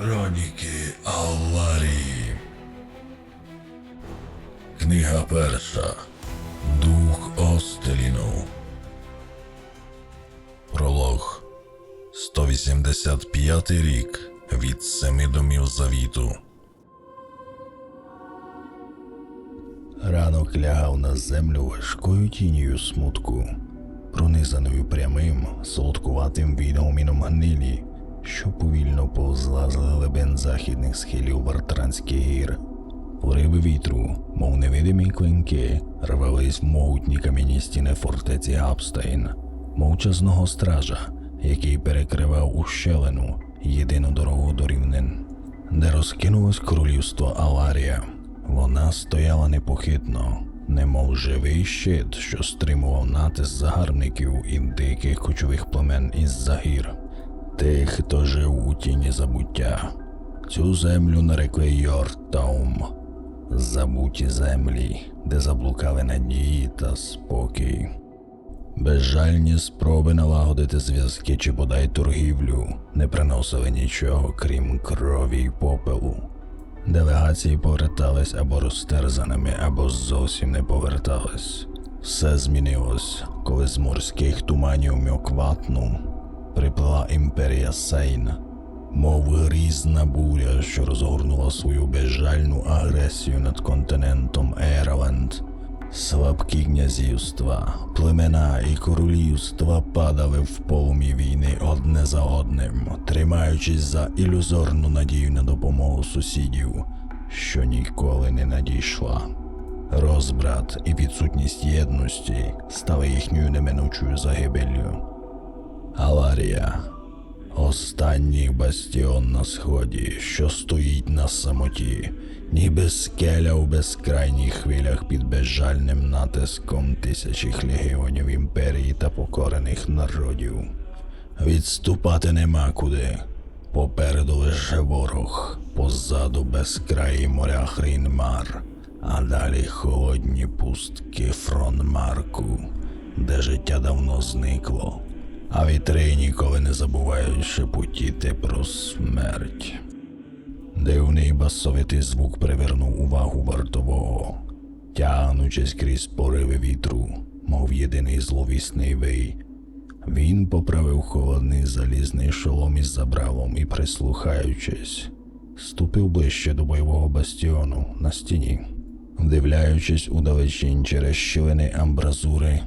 Хроніки аварії. Книга перша. Дух Остеліну. Пролог. 185 рік від семи домів завіту. Ранок лягав на землю важкою тінію смутку, пронизаною прямим, солодкуватим відгоміном гнилі, що повільно повзла з глибин західних схилів Вартранських гір. Пориви вітру, мов невидимі клинки, рвались в могутні кам'яні стіни фортеці Гапстейн, мовчазного стража, який перекривав ущелину єдину дорогу до рівнин, де розкинулось королівство Аларія. Вона стояла непохитно, немов живий щит, що стримував натиск загарбників і диких кочових племен із загір. Тих, хто жив у тіні забуття. Цю землю нарекли Йортаум. Забуті землі, де заблукали надії та спокій. Безжальні спроби налагодити зв'язки чи бодай торгівлю не приносили нічого, крім крові й попелу. Делегації повертались або розтерзаними, або зовсім не повертались. Все змінилось, коли з морських туманів Мьокватну приплила імперія Сейн, мов грізна буря, що розгорнула свою безжальну агресію над континентом Ераленд. Слабкі князівства, племена і королівства падали в полум'ї війни одне за одним, тримаючись за ілюзорну надію на допомогу сусідів, що ніколи не надійшла. Розбрат і відсутність єдності стали їхньою неминучою загибеллю. Аларія Останній бастіон на сході, що стоїть на самоті, ніби скеля у безкрайніх хвилях під безжальним натиском тисячі легіонів імперії та покорених народів. Відступати нема куди. Попереду лише ворог, позаду безкраї моря Хрінмар, а далі холодні пустки Фронмарку, де життя давно зникло а вітри ніколи не забувають шепотіти про смерть. Дивний басовитий звук привернув увагу вартового, тягнучись крізь пориви вітру, мов єдиний зловісний вий. Він поправив холодний залізний шолом із забралом і, прислухаючись, ступив ближче до бойового бастіону на стіні, вдивляючись у далечінь через щілини амбразури,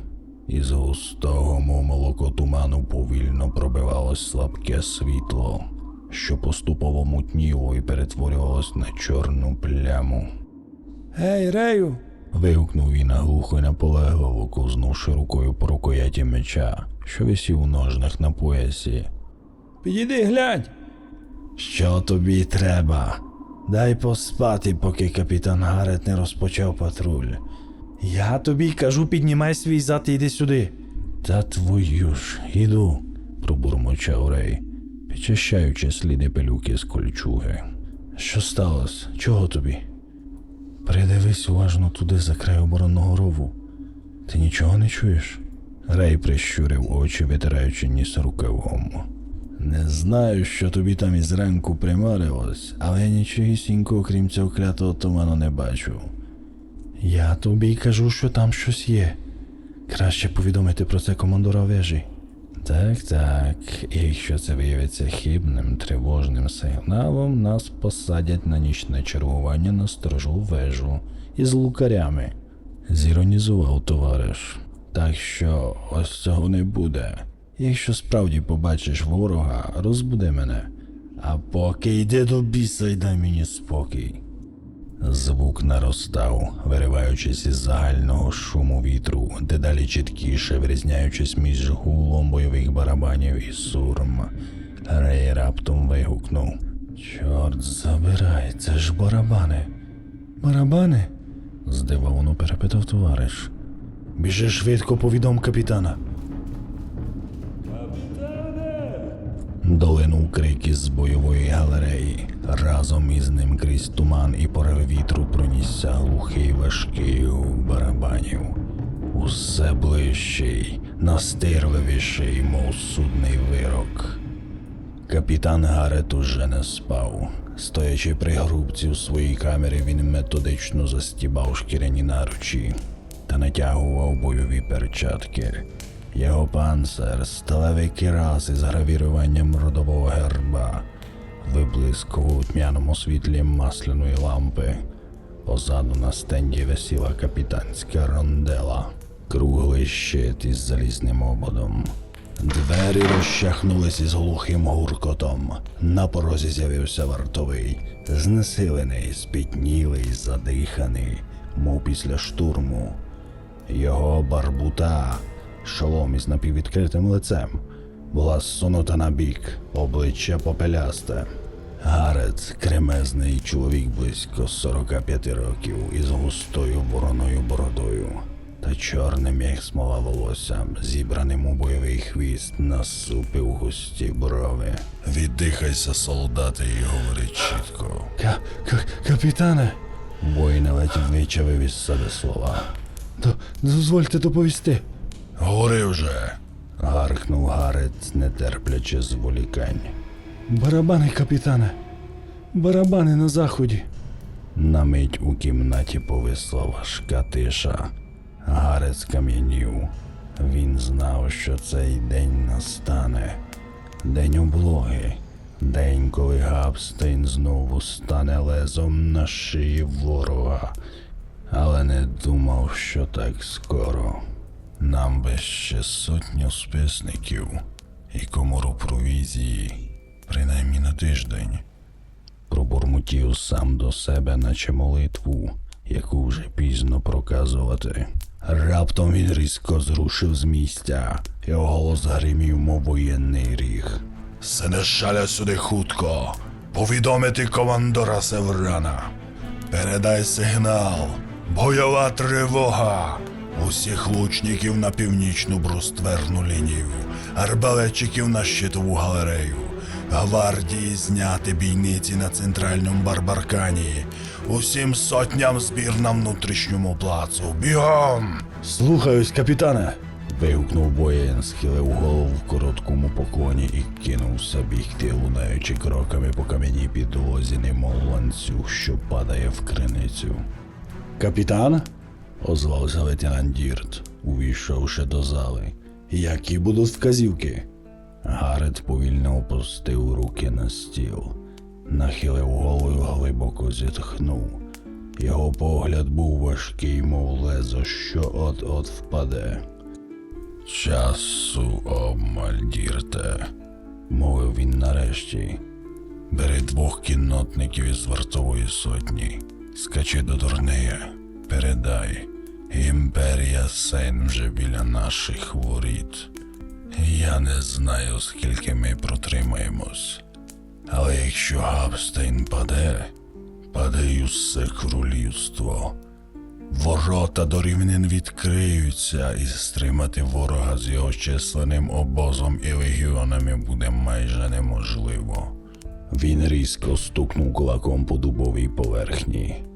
із густого молоко туману повільно пробивалось слабке світло, що поступово мутніло і перетворювалось на чорну пляму. Гей, Рею! Вигукнув він глухо й наполегливо, ковзнувши рукою по рукояті меча, що висів у ножнах на поясі. Підійди глянь! Що тобі треба? Дай поспати, поки капітан Гарет не розпочав патруль. Я тобі кажу, піднімай свій зад і йди сюди. Та твою ж, іду, пробурмочав Рей, підчищаючи сліди пилюки з кольчуги. Що сталося? Чого тобі? Придивись уважно туди за край оборонного рову. Ти нічого не чуєш? Рей прищурив очі, витираючи ніс рукавом. Не знаю, що тобі там із ранку примарилось, але я нічогісінько, крім цього клятого туману, не бачу. Я тобі кажу, що там щось є. Краще повідомити про це командора вежі. Так, так. І якщо це виявиться хибним тривожним сигналом, нас посадять на нічне чергування на сторожу вежу із лукарями. Зіронізував товариш. Так що ось цього не буде. Якщо справді побачиш ворога, розбуди мене. А поки йди до біса й дай мені спокій. Звук наростав, вириваючись із загального шуму вітру, дедалі чіткіше вирізняючись між гулом бойових барабанів і сурм. Рей раптом вигукнув. Чорт забирай, це ж барабани. Барабани? здивовано перепитав товариш. Біжи швидко повідом капітана. Долинув крик із бойової галереї. Разом із ним крізь туман і пориви вітру пронісся глухий важкий гук барабанів. Усе ближчий, настирливіший, мов судний вирок. Капітан Гарет уже не спав. Стоячи при грубці в своїй камері, він методично застібав шкіряні наручі та натягував бойові перчатки. Його панцир, сталевий кирас із гравіруванням родового герба, виблискував у тьмяному світлі масляної лампи. Позаду на стенді висіла капітанська рондела, круглий щит із залізним ободом. Двері розчахнулись із глухим гуркотом. На порозі з'явився вартовий, знесилений, спітнілий, задиханий, мов після штурму. Його барбута, шолом із напіввідкритим лицем, була зсунута на бік, обличчя попелясте. Гарець, кремезний чоловік близько 45 років із густою вороною бородою та чорним, як смола волоссям, зібраним у бойовий хвіст, насупив густі брови. Віддихайся, солдати, і говори чітко. Ка- ка- капітане, Воїн ледь вичавив із себе слова. до- дозвольте доповісти. Говори вже. гаркнув Гарець, нетерплячи зволікань. Барабани, капітане. Барабани на заході. На мить у кімнаті повисла важка тиша. Гарець кам'янів. Він знав, що цей день настане. День облоги. День, коли Габстейн знову стане лезом на шиї ворога. Але не думав, що так скоро. Нам би ще сотню списників і комору провізії, принаймні на тиждень пробурмотів сам до себе, наче молитву, яку вже пізно проказувати. Раптом він різко зрушив з місця, його голос гримів, мов воєнний ріг. Сенешаля сюди хутко, повідомити командора Севрана. Передай сигнал, бойова тривога. Усіх лучників на північну брустверну лінію, арбалетчиків на щитову галерею, гвардії зняти бійниці на центральному барбаркані, усім сотням збір на внутрішньому плацу. Бігом! Слухаюсь, капітане. вигукнув воїн, схилив голову в короткому поклоні і кинувся бігти, лунаючи кроками по кам'яній підлозі, немов ланцюг, що падає в криницю. Капітан? Озвався лейтенант Дірт, увійшовши до зали. Які будуть вказівки? Гарет повільно опустив руки на стіл, нахилив голову, глибоко зітхнув. Його погляд був важкий, мов лезо, що от-от впаде. Часу обмаль, Дірте, мовив він нарешті. Бери двох кіннотників із вартової сотні, скачи до Дорнея, передай. Імперія Сейн вже біля наших воріт. Я не знаю, скільки ми протримаємось. Але якщо Габстейн паде, паде й усе королівство. Ворота до рівнин відкриються, і стримати ворога з його численним обозом і легіонами буде майже неможливо. Він різко стукнув кулаком по дубовій поверхні.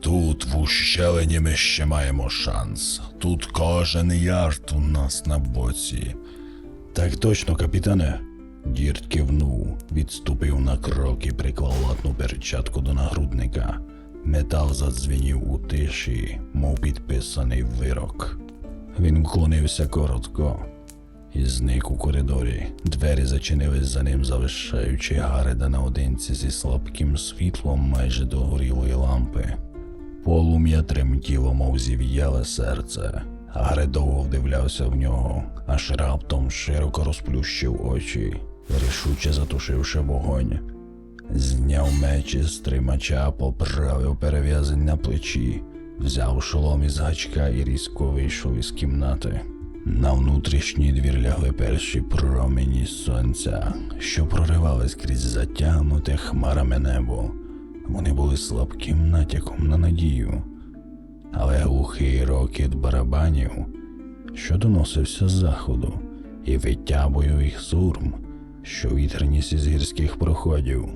Тут в ущелині ми ще маємо шанс. Тут кожен ярд у нас на боці. Так точно, капітане. Дірт кивнув, відступив на крок і приклав латну перчатку до нагрудника. Метал задзвенів у тиші, мов підписаний вирок. Він вклонився коротко і зник у коридорі. Двері зачинились за ним, залишаючи Гареда наодинці зі слабким світлом майже догорілої лампи. Полум'я тремтіло, мов зів'яле серце. Довго вдивлявся в нього, аж раптом широко розплющив очі, рішуче затушивши вогонь. Зняв меч із тримача, поправив перев'язань на плечі, взяв шолом із гачка і різко вийшов із кімнати. На внутрішній двір лягли перші промені сонця, що проривались крізь затягнуте хмарами небо. Вони були слабким натяком на надію, але глухий рокіт барабанів, що доносився з заходу, і виття бойових сурм, що вітер ніс із гірських проходів,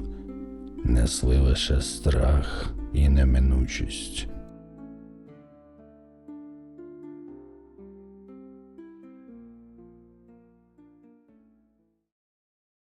несли лише страх і неминучість.